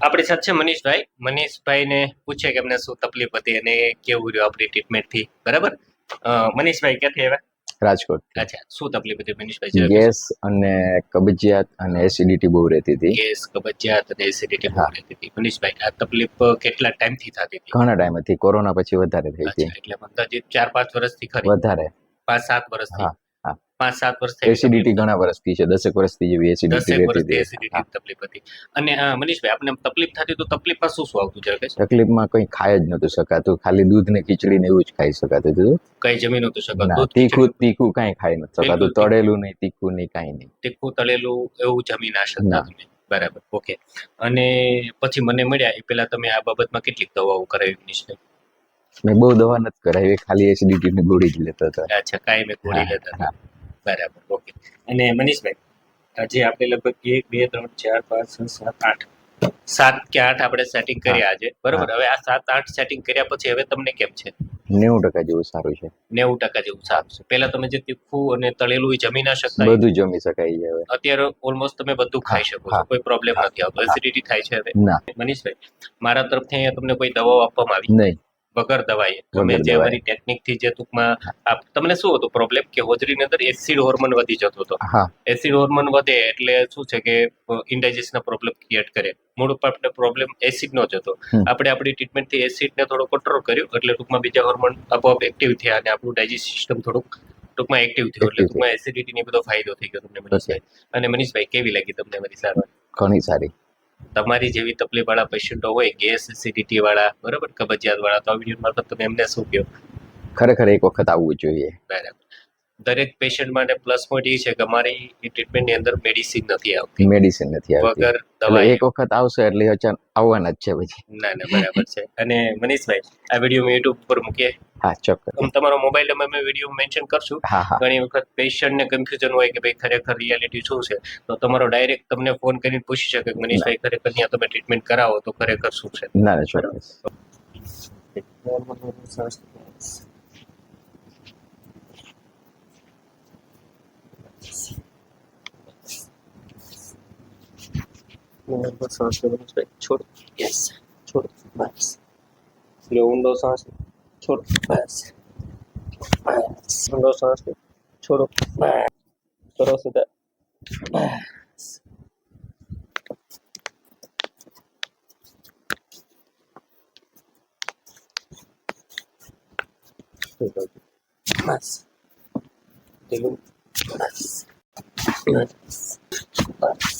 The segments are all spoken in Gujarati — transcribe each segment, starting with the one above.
આપણી સાથે છે મનીષભાઈ. મનીષભાઈને પૂછે કે એમને શું તકલીફ હતી અને કેવું રહ્યું આપણી ટ્રીટમેન્ટથી બરાબર? મનીષભાઈ ક્યાંથી આવ્યા? રાજકોટ. અચ્છા શું તકલીફ હતી મનીષભાઈ ગેસ અને કબજિયાત અને એસિડિટી બહુ રહેતી હતી. ગેસ કબજિયાત અને એસિડિટી હા. રહેતી હતી. મનીષભાઈ આ તકલીફ કેટલા ટાઈમથી થતી હતી? ઘણા ટાઈમ હતી કોરોના પછી વધારે થઈ હતી. એટલે અંદાજિત ચાર પાંચ વર્ષથી ખરી. વધારે. પાંચ સાત વર્ષથી. પાંચ સાત વર્ષથી એસિડિટી ઘણા વર્ષથી છે. દસેક વર્ષથી જેવી એસિડિટી રહેતી હતી એસિડિટી તકલીફ હતી. અને મનીષભાઈ આપણે તકલીફ થતી તો તકલીફમાં શું શું આવતું જરા? તકલીફમાં કંઈ ખાય જ નતું શકાતું. ખાલી દૂધ ને ખીચડી ને એવું જ ખાઈ શકાતું હતું. કઈ જમી નહોતું શકાતું. તીખું તીખું કાંઈ ખાઈ નથી શકાતું. તળેલું નહીં તીખું નહીં કાંઈ નહીં. તીખું તળેલું એવું જમી ના શકતા. તમે. બરાબર. ઓકે. અને પછી મને મળ્યા એ પહેલા તમે આ બાબતમાં કેટલીક દવાઓ કરાવી મનીષભાઈ? મેં બહુ દવા નથી કરાવી ખાલી એસિડિટી ની ગોળી જ લેતો હતો. અચ્છા કાંઈ મેં ગોળી લેતા હતા. બરાબર ઓકે. અને મનીષભાઈ આજે આપણે લગભગ એક બે ત્રણ ચાર પાંચ છ સાત આઠ. સાત કે આઠ આપણે સેટિંગ કર્યા આજે. બરાબર હવે આ સાત આઠ સેટિંગ કર્યા પછી હવે તમને કેમ છે? નેવું ટકા જેવું સારું છે. નેવું ટકા જેવું સારું છે. પહેલા તમે જે તીખું અને તળેલું એ જમી ના શકતા બધું જમી શકાય છે હવે. અત્યારે ઓલમોસ્ટ તમે બધું ખાઈ શકો છો. કોઈ પ્રોબ્લેમ નથી આવતો. એસિડિટી થાય છે હવે. ના. મનીષભાઈ મારા તરફથી અહીંયા તમને કોઈ દવાઓ આપવામાં આવી? નહીં. વગર દવાએ તમે જે દવાએ. અમારી ટેકનિકથી જે ટૂંકમાં તમને શું હતું પ્રોબ્લેમ કે હોજરીની અંદર એસિડ હોર્મોન વધી જતો હતો? એસિડ હોર્મોન વધે એટલે શું છે કે ઇન્ડાઇજેશનના પ્રોબ્લેમ ક્રિએટ કરે. મૂળ આપણે પ્રોબ્લેમ એસિડ નો જ હતો. આપણે આપણી ટ્રીટમેન્ટથી એસિડને થોડો કંટ્રોલ કર્યો એટલે ટૂંકમાં બીજા હોર્મોન આપોઆપ એક્ટિવ થયા અને આપણું ડાયજેસ્ટ સિસ્ટમ થોડુંક ટૂંકમાં એક્ટિવ થયું. એટલે ટૂંકમાં એસિડિટીની બધો ફાયદો થઈ ગયો તમને મનીષભાઈ. અને મનીષભાઈ કેવી લાગી તમને મારી સારવાર? ઘણી સારી. તમારી જેવી તકલીફ વાળા પેશન્ટો હોય ગેસ એસિડિટી વાળા બરાબર કબજિયાત વાળા તો આ વીડિયો મારફત તમે એમને શું કહો? ખરેખર એક વખત આવવું જોઈએ. બરાબર. દરેક પેશન્ટ માટે પ્લસ પોઈન્ટ એ છે કે અમારી ટ્રીટમેન્ટની અંદર મેડિસિન નથી આવતી. મેડિસિન નથી આવતી. વગર દવા એક વખત આવશે એટલે અચાન આવવાના જ છે પછી. ના ના બરાબર છે. અને મનીષભાઈ આ વીડિયો મેં યુટ્યુબ પર મૂકીએ. હા ચોક્કસ. હું તમારો મોબાઈલ નંબર મેં વીડિયો મેન્શન કરશું ઘણી વખત પેશન્ટને કન્ફ્યુઝન હોય કે ભાઈ ખરેખર રિયાલિટી શું છે? તો તમારો ડાયરેક્ટ તમને ફોન કરીને પૂછી શકે કે મનીષભાઈ ખરેખર ત્યાં તમે ટ્રીટમેન્ટ કરાવો તો ખરેખર શું છે? ના ના ચોક્કસ. શ્વાસ લો મનીષભાઈ છોડ યસ છોડ બસ લો ઊંડો શ્વાસ લો. છોડ બસ બસ ઊંડો શ્વાસ લો. છોડો બસ કરો સીધા બસ બસ ઢીલું બસ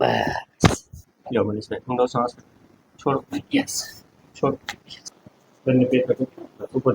બસ. લો મનીષભાઈ ઊંડો શ્વાસ છોડો. યસ છોડો. બંને પેટ ઉપર ઉપર